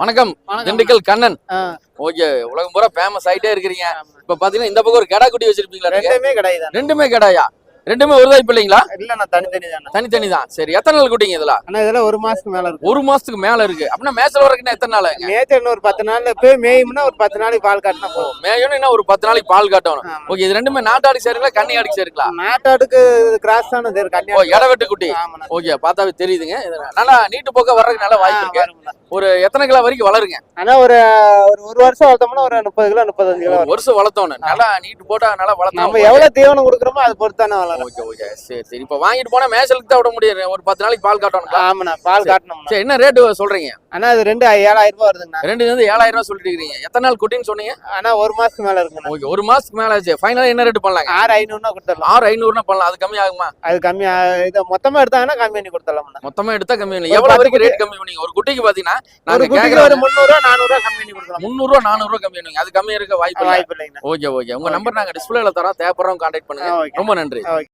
வணக்கம். திண்டுக்கல் கண்ணன். ஓகே உலகம் பூரா ஃபேமஸ் ஆயிட்டே இருக்கிறீங்க. இப்ப பாத்தீங்கன்னா இந்த பக்கம் ஒரு கடா குட்டி வச்சிருப்பீங்களா? ரெண்டுமே கிடையாது ரெண்டுமே கடாயா? ரெண்டுமே ஒரு தான் பிள்ளைங்களா? இல்ல நான் தனித்தனி தானே. தனித்தனி தான் சரி எத்தனை நாள் குட்டிங்க இதுல ஆனா இதெல்லாம் ஒரு மாசத்துக்கு மேல இருக்கு ஒரு மாசத்துக்கு மேல இருக்கு. அப்படின்னா மேய்ச்சல் வரக்குன்னா எத்தனை நாள் இன்னும் ஒரு பத்து நாள்ல போய் மேயும்னா ஒரு பத்து நாளைக்கு பால் காட்டினா போதும். மேயணும் இன்னும் ஒரு பத்து நாளைக்கு பால் காட்டணும். ஓகே இது ரெண்டுமே நாட்டாடி சேருங்களா ஆடி சேருங்களா? நாட்டாடுக்கு கிராஸ் தானே ஓ கன்னியா இடவெட்டு குட்டி. ஓகே பார்த்தாவே தெரியுதுங்க. நல்லா நீட்டு போக்க வர்றதுக்கு நல்ல வாய்ப்பு இருக்கு. ஒரு எத்தனை கிலோ வரைக்கும் வளருங்க? ஆனா ஒரு ஒரு ஒரு வருஷம் வளர்த்தோம்னா ஒரு முப்பது கிலோ முப்பத்தஞ்சு கிலோ வருஷம் வளர்த்தோன்னு நல்லா நீட்டு போட்டா நல்லா நம்ம வளர்த்தோம் எவ்வளவு தீவனம் கொடுக்குறோமோ அது பொறுத்து தானே வளரும். Okay okay. சரி சரி. இப்போ வாங்கிட்டு போனா மேய்ச்சலுக்கு தான் விட முடியாது. ஒரு பத்து நாளைக்கு பால் காட்டணும் ஆமாண்ணா பால் சரி. காட்டணும்னா சரி என்ன ரேட்டு சொல்றீங்க? ஆனா அது ரெண்டு ஏழாயிரம் ரூபாய் வருதுங்கண்ணா. ரெண்டு வந்து ஏழாயிரம் ரூபாய் சொல்லிட்டு இருக்கீங்க எத்தனை நாள் குட்டின்னு சொன்னீங்க? ஆனா ஒரு மாசத்துக்கு மேல இருக்குண்ணா ஓகே ஒரு மாசத்துக்கு மேல ஆச்சு. ஃபைனலா என்ன ரேட் பண்ணலாங்க? ஆறு ஐநூறுனா கொடுத்துடலாம். ஆறு ஐநூறுனா பண்ணலாம். அது கம்மி ஆகுமா? அது கம்மியா இது மொத்தமா எடுத்தாங்கன்னா கம்மி பண்ணி கொடுத்துடலாம்ண்ணா. மொத்தமா எடுத்தா கம்மி பண்ணி. எவ்வளவு வரைக்கும் ரேட் கம்மி பண்ணீங்க ஒரு குட்டிக்கு பாத்தீங்கன்னா நாங்க குட்டிக்கு கேக்குற ஒரு முந்நூறுவா நானூறுவா கம்மி பண்ணி கொடுக்கலாம் முந்நூறு ரூபா நானூறு ரூபா கம்மி பண்ணுவீங்க. அது கம்மி இருக்க வாய்ப்பு இல்லை. வாய்ப்பு இல்லைங்கண்ணா. Okay okay. உங்க. நம்பர் நாங்க டிஸ்பிளேல தரோம். தேவைப்படுறோம் கான்டாக்ட் பண்ணுங்க. ரொம்ப நன்றி.